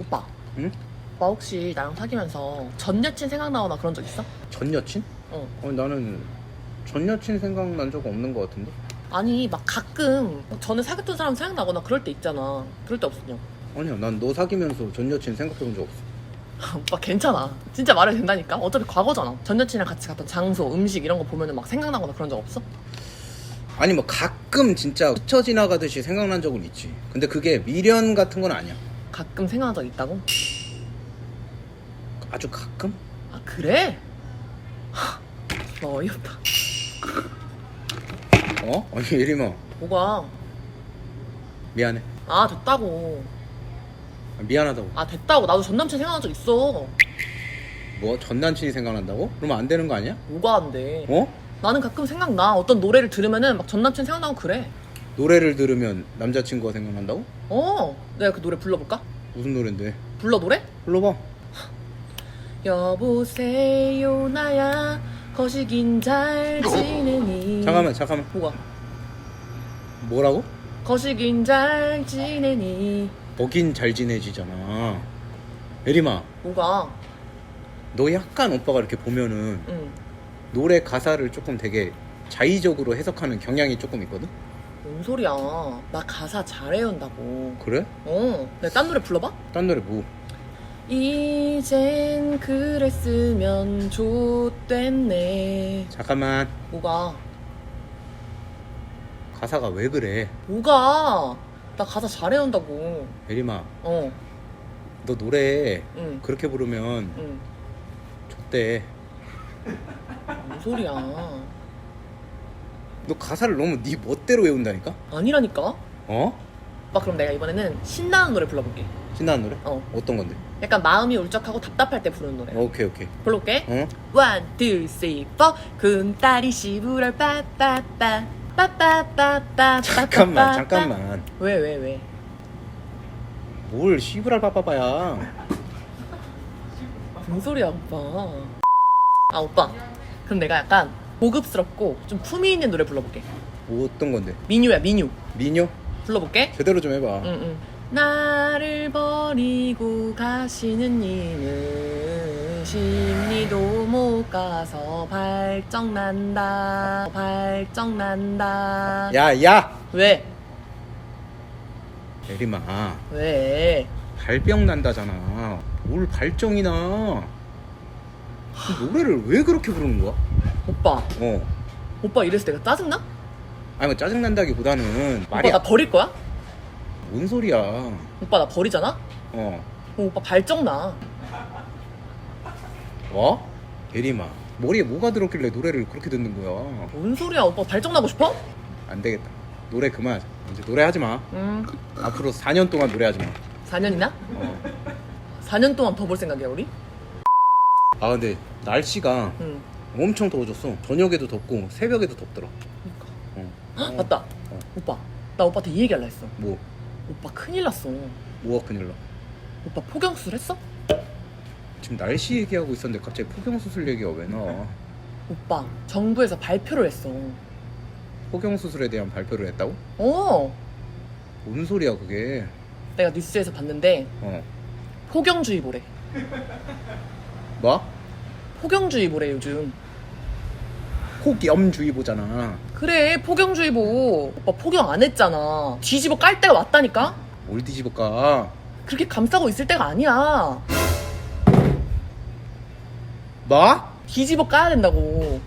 오빠. 응? 오빠 혹시 나랑 사귀면서 전 여친 생각나거나 그런 적 있어? 전 여친? 어. 어, 나는 전 여친 생각난 적 없는 것 같은데? 아니 막 가끔 전에 사귀었던 사람 생각나거나 그럴 때 있잖아. 그럴 때 없었냐? 아니야, 난 너 사귀면서 전 여친 생각해본 적 없어. 오빠 괜찮아. 진짜 말해도 된다니까. 어차피 과거잖아. 전 여친이랑 같이 갔던 장소, 음식 이런 거 보면은 막 생각나거나 그런 적 없어? 아니 뭐 가끔 진짜 스쳐 지나가듯이 생각난 적은 있지. 근데 그게 미련 같은 건 아니야. 가끔 생각난 적 있다고? 아주 가끔? 아 그래? 하, 나 어이없다. 어? 아니 예림아 뭐가? 미안해. 아 됐다고. 아, 미안하다고. 아 됐다고. 나도 전 남친 생각난 적 있어. 뭐 전 남친이 생각난다고? 그러면 안 되는 거 아니야? 뭐가 안 돼? 어? 나는 가끔 생각나. 어떤 노래를 들으면은 막 전 남친 생각나고 그래. 노래를 들으면 남자친구가 생각난다고? 어, 내가 그 노래 불러볼까? 무슨 노랜데? 불러 노래? 불러봐. 여보세요 나야 거시긴 잘 지내니 잠깐만 잠깐만. 뭐가? 뭐라고? 거시긴 잘 지내니 거긴 잘 지내지잖아. 예림아, 뭐가? 너 약간 오빠가 이렇게 보면은 응 노래 가사를 조금 되게 자의적으로 해석하는 경향이 조금 있거든? 뭔 소리야 나 가사 잘 외운다고 그래? 어 내가 딴 노래 불러봐? 딴 노래 뭐? 이젠 그랬으면 좋댔네 잠깐만. 뭐가? 가사가 왜 그래? 뭐가? 나 가사 잘 외운다고 예림아, 어너 노래 응, 그렇게 부르면 응. 좋대. 뭔 소리야 너 가사를 너무 네 멋대로 외운다니까? 아니라니까 어? 오빠 그럼 내가 이번에는 신나는 노래 불러볼게 신나는 노래? 어 어떤 건데? 약간 마음이 울적하고 답답할 때 부르는 노래 오케이 오케이. 불러볼게 어? One, two, three, four 군딸이 시부럴 빠빠빠 빠빠빠빠 잠깐만 잠깐만. 왜왜 왜? 뭘 시부랄 빠빠빠야. 무슨 소리야 오빠 아 오빠 그럼 내가 약간 고급스럽고 좀 품위 있는 노래 불러볼게 뭐 어떤 건데? 민유야 민유 미녀? 불러볼게 제대로 좀 해봐. 응응 나를 버리고 가시는 이는 심리도 못 가서 발정난다 발정난다 야, 야! 왜? 예림아, 왜? 발병 난다잖아. 뭘 발정이나. 그 노래를 왜 그렇게 부르는 거야? 오빠 어. 오빠 이래서 내가 짜증나? 아니, 뭐 짜증 난다기보다는 말이 오빠 나 버릴 거야? 뭔 소리야. 오빠 나 버리잖아? 어. 그럼 오빠 발정나 뭐? 예림아, 머리에 뭐가 들었길래 노래를 그렇게 듣는 거야? 뭔 소리야 오빠 발정 나고 싶어? 안 되겠다. 노래 그만하자. 이제 노래하지 마. 응 앞으로 4년 동안 노래하지 마. 4년이나? 어. 4년 동안 더 볼 생각이야 우리? 아, 근데 날씨가 응 엄청 더워졌어. 저녁에도 덥고 새벽에도 덥더라. 그러니까 어. 헉, 맞다 오빠 나 오빠한테 이 얘기 할라 했어 뭐, 오빠 큰일 났어 뭐가 큰일 나. 오빠 포경수술 했어? 지금 날씨 얘기하고 있었는데 갑자기 포경수술 얘기가 왜 나와? 오빠 정부에서 발표를 했어 포경수술에 대한 발표를 했다고? 어 뭔 소리야 그게? 내가 뉴스에서 봤는데 어. 포경주의보래 뭐? 포경주의보래 요즘 폭염주의보잖아. 그래 포경주의보 오빠 포경 안 했잖아 뒤집어 깔 때가 왔다니까 뭘 뒤집어 까? 그렇게 감싸고 있을 때가 아니야 뭐? 뒤집어 까야 된다고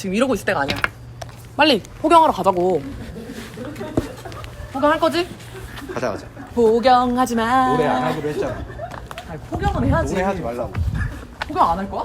지금 이러고 있을 때가 아니야 빨리 포경하러 가자고 포경할 거지? 가자 가자. 포경하지 마 노래 안 하기로 했잖아. 아니, 포경은 해야지 노래 하지 말라고. 포경 안 할 거야?